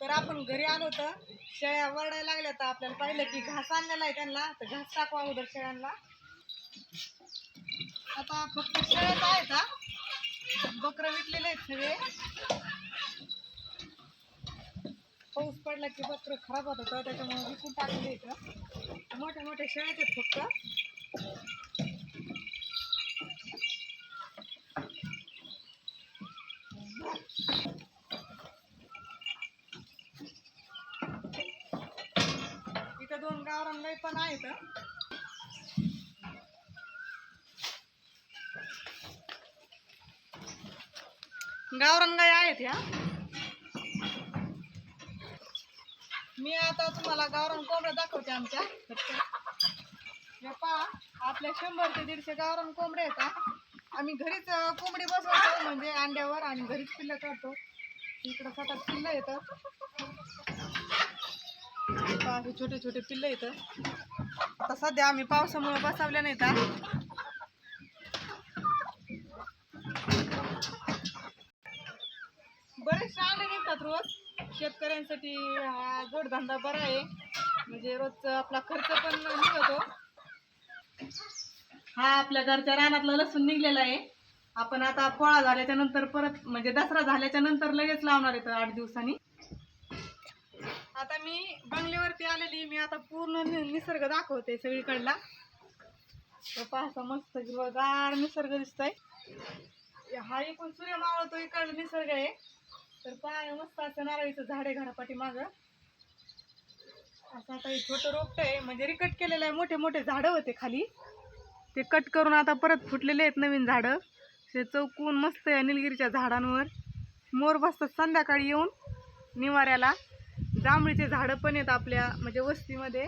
तर आपण घरी आलो तर शेळ्या वरडायला लागल्या तर आपल्याला पाहिलं की घास आणलेला आहे त्यांना. तर घास टाकू अगोदर शेळ्यांना. आता फक्त शेळ्याच आहेत हा. बकरं विकलेले आहेत सगळे. पाऊस पडला की बकरं खराब होत होतं त्याच्यामुळे विकून टाकले इथं मोठ्या मोठ्या शेळ्याच आहेत फक्त. इथं पण आहेत गावरान गाई आहेत ह्या मी आता तुम्हाला गावरान कोंबड्या दाखवते आमच्या. हे पहा आपल्या शंभर ते दीडशे गावरान कोंबड्या येतात आम्ही घरीच कोंबडी बसवतो म्हणजे अंड्यावर आणि घरीच पिल्लं करतो इकडं सतत पिल्लं येतं. हे छोटे छोटे पिल्लं इथं. आता सध्या आम्ही पावसामुळे बसवल्या नाहीत तर बरेचसे अंडे निघतात रोज. शेतकऱ्यांसाठी हा जोडधंदा बरा आहे. म्हणजे रोजचा आपला खर्च पण निघतो. हा आपल्या घरच्या रानातला लसूण निघलेला आहे. आपण आता पोळा झाल्याच्यानंतर परत म्हणजे दसरा झाल्याच्यानंतर लगेच लावणार आहे आठ दिवसांनी. आता मी बंगल्यावरती आलेली मी आता पूर्ण नि- निसर्ग दाखवते सगळीकडला. तर पाहता मस्त हिरवगार निसर्ग दिसतोय. हा एकूण सूर्य मावळतो इकडला निसर्ग आहे. तर पाय मस्त असं नारळीचं झाड आहे घरापाठी माग. असं आता हे छोटं रोपट आहे. म्हणजे रिकट केलेलं आहे. मोठे मोठे झाडं होते खाली. ते कट करून आता परत फुटलेले आहेत नवीन झाडं. ते चौकून मस्त आहे निलगिरीच्या झाडांवर. मोर बसतात संध्याकाळी येऊन निवाऱ्याला. जांभळीचे झाडं पण आहेत आपल्या म्हणजे वस्तीमध्ये.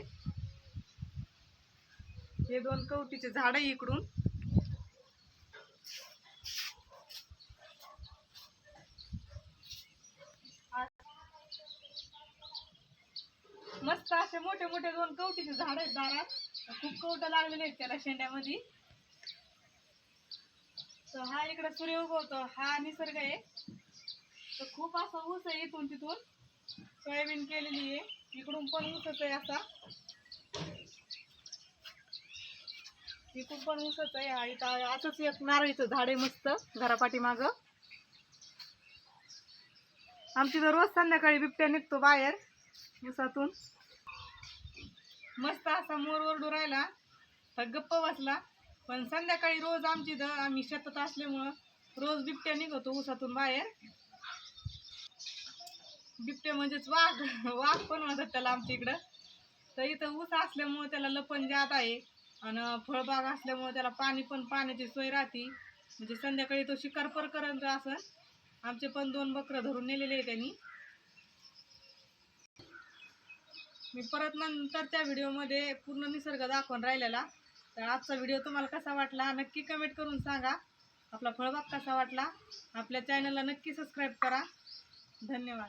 हे दोन कवटीचे झाड इकडून. मस्त असे मोठे मोठे दोन कवटीचे झाड आहेत दारात. खूप कवट लागलेले आहेत त्याला शेंड्यामध्ये. तर हा इकडे सूर्य उगवतो हा निसर्ग आहे. तर खूप असा ऊस आहे इथून तिथून. सोयाबीन केलेली आहे. इकडून पण ऊसच आहे असा. इकडून पण ऊसच आहे. इथं असंच एक नारळीचं झाड आहे मस्त घरापाठी माग आमची तर रोज संध्याकाळी बिबट्या निघतो बाहेर ऊसातून. मस्त असा मोर ओरडू राहिला. तर गप्प बसला. पण संध्याकाळी रोज आमची द आम्ही शेतात असल्यामुळं रोज बिबट्या निघतो ऊसातून बाहेर. बिबटे म्हणजेच वाघ वाघ पण म्हणतात त्याला आमच्या इकडं. तर इथं ऊस असल्यामुळं त्याला लपण जात आहे. आणि फळबाग असल्यामुळं त्याला पाणी पण पाण्याची सोय राहते. म्हणजे संध्याकाळी तो शिकार पर करत असं आमचे पण दोन बकरं धरून नेलेले आहे त्यांनी. मी परत नंतरच्या व्हिडिओमध्ये पूर्ण निसर्ग दाखवून राहिलेला. तर आजचा व्हिडिओ तुम्हाला कसा वाटला नक्की कमेंट करून सांगा. आपला फळबाग कसा वाटला आपल्या चॅनलला नक्की सबस्क्राईब करा. धन्यवाद.